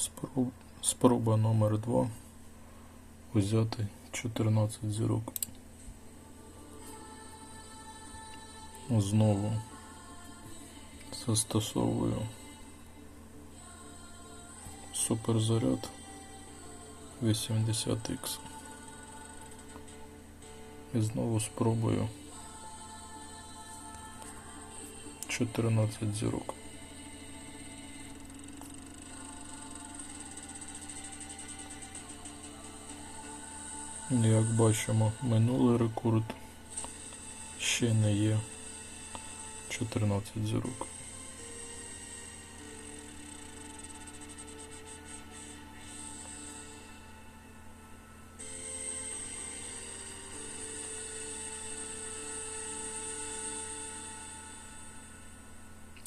Спроб... Спроба номер 2 взяти 14 зірок. Знову застосовую суперзаряд 80X. І знову спробую 14 зірок. Як бачимо, минулий рекорд ще не є 14 зірок.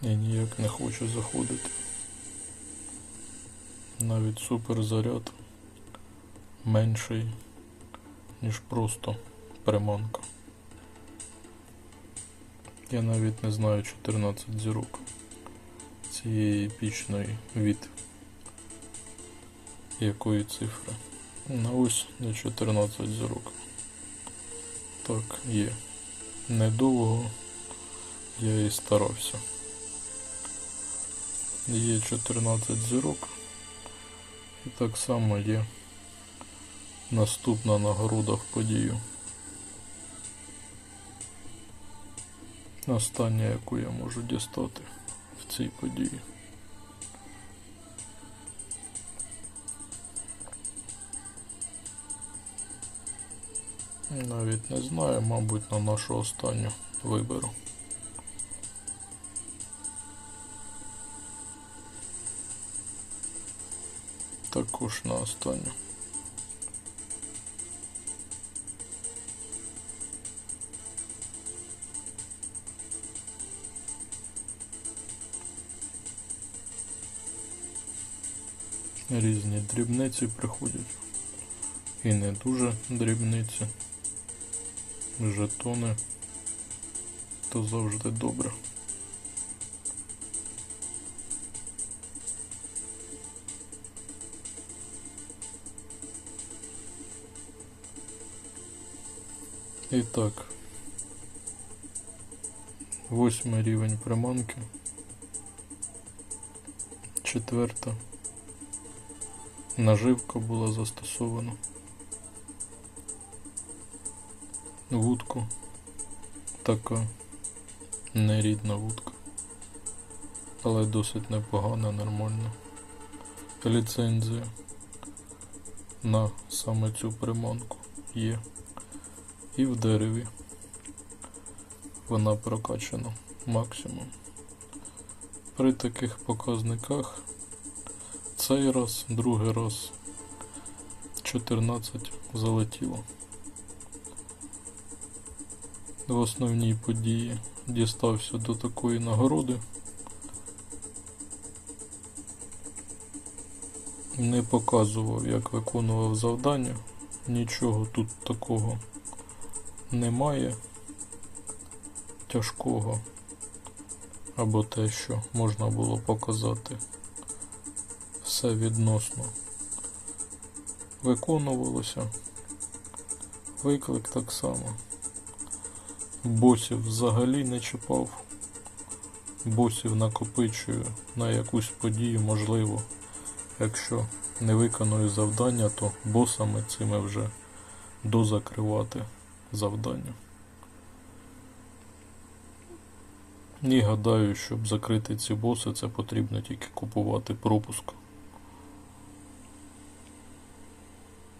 І ніяк не хочу заходити. Навіть суперзаряд менший, ніж просто приманка. Я навіть не знаю 14 зірок цієї епічної від якої цифри. На ось не 14 зірок. Так, є. Недовго я і старався. Є 14 зірок. І так само є наступна нагорода в подію. Остання, яку я можу дістати в цій події. Навіть не знаю, мабуть, на нашу останню виберу. Також на останню. Різні дрібниці приходять. І не дуже дрібниці. Жетони. То завжди добре. І так. Восьмий рівень приманки. Четверта. Наживка була застосована. Вудку. Така нерідна вудка. Але досить непогана, нормальна. Ліцензія на саме цю приманку є. І в дереві вона прокачана максимум. При таких показниках цей раз, другий раз 14 залетіло. В основній події дістався до такої нагороди. Не показував, як виконував завдання. Нічого тут такого немає тяжкого або те, що можна було показати. Все відносно виконувалося. Виклик так само. Босів взагалі не чіпав. Босів накопичую на якусь подію, можливо. Якщо не виконую завдання, то босами цими вже дозакривати завдання. І гадаю, щоб закрити ці боси, це потрібно тільки купувати пропуск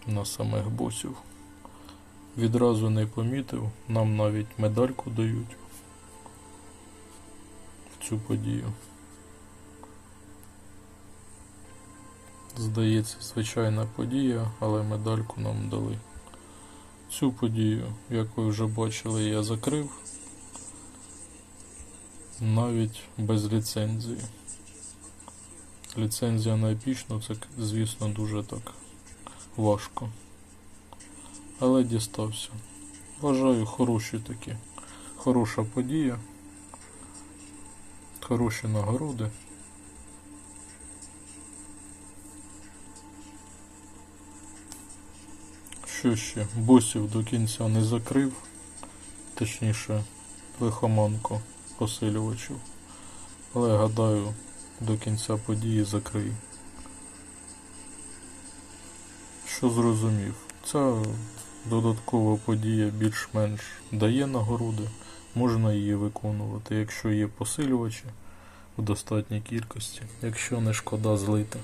на самих босів. Відразу не помітив, нам навіть медальку дають в цю подію. Здається, звичайна подія, але медальку нам дали. Цю подію, як ви вже бачили, я закрив навіть без ліцензії. Ліцензія на епічну це, звісно, дуже так важко. Але дістався. Вважаю хороші такі. Хороша подія. Хороші нагороди. Що ще? Босів до кінця не закрив, точніше лихоманку посилювачів. Але гадаю, до кінця події закрию. Що зрозумів? Ця додаткова подія більш-менш дає нагороди, можна її виконувати, якщо є посилювачі в достатній кількості, якщо не шкода злити.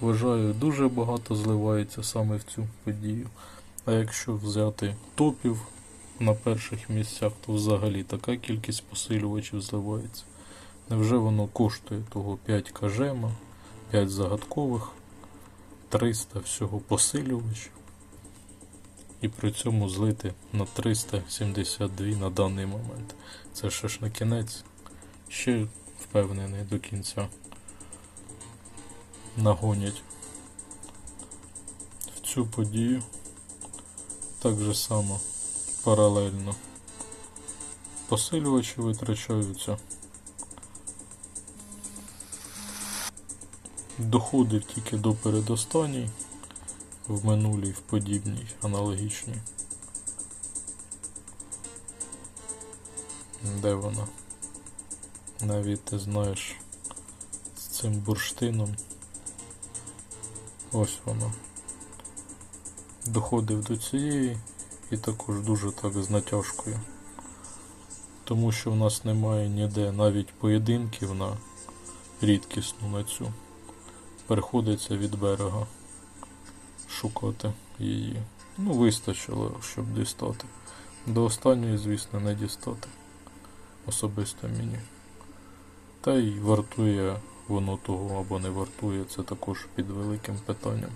Вважаю, дуже багато зливається саме в цю подію. А якщо взяти топів на перших місцях, то взагалі така кількість посилювачів зливається. Невже воно коштує того 5 кажема, 5 загадкових, 300 всього посилювачів? І при цьому злити на 372 на даний момент. Це ще ж на кінець. Ще впевнений до кінця. Нагонять в цю подію. Так же само паралельно. Посилювачі витрачаються. Доходив тільки до передостанній, в минулій, в подібній, аналогічній. Де вона? Навіть ти знаєш з цим бурштином. Ось вона. Доходив до цієї і також дуже так з натяжкою. Тому що в нас немає ніде навіть поєдинків на рідкісну на цю. Приходиться від берега шукати її. Ну, вистачило, щоб дістати. До останньої, звісно, не дістати. Особисто мені. Та й вартує воно того або не вартує, це також під великим питанням.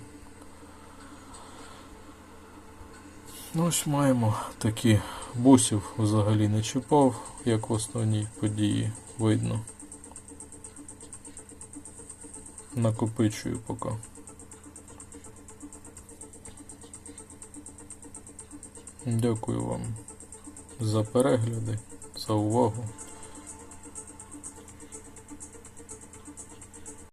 Ну, ось маємо такі босів взагалі не чіпав, як в основній події видно. Накопичую поки. Дякую вам за перегляди, за увагу.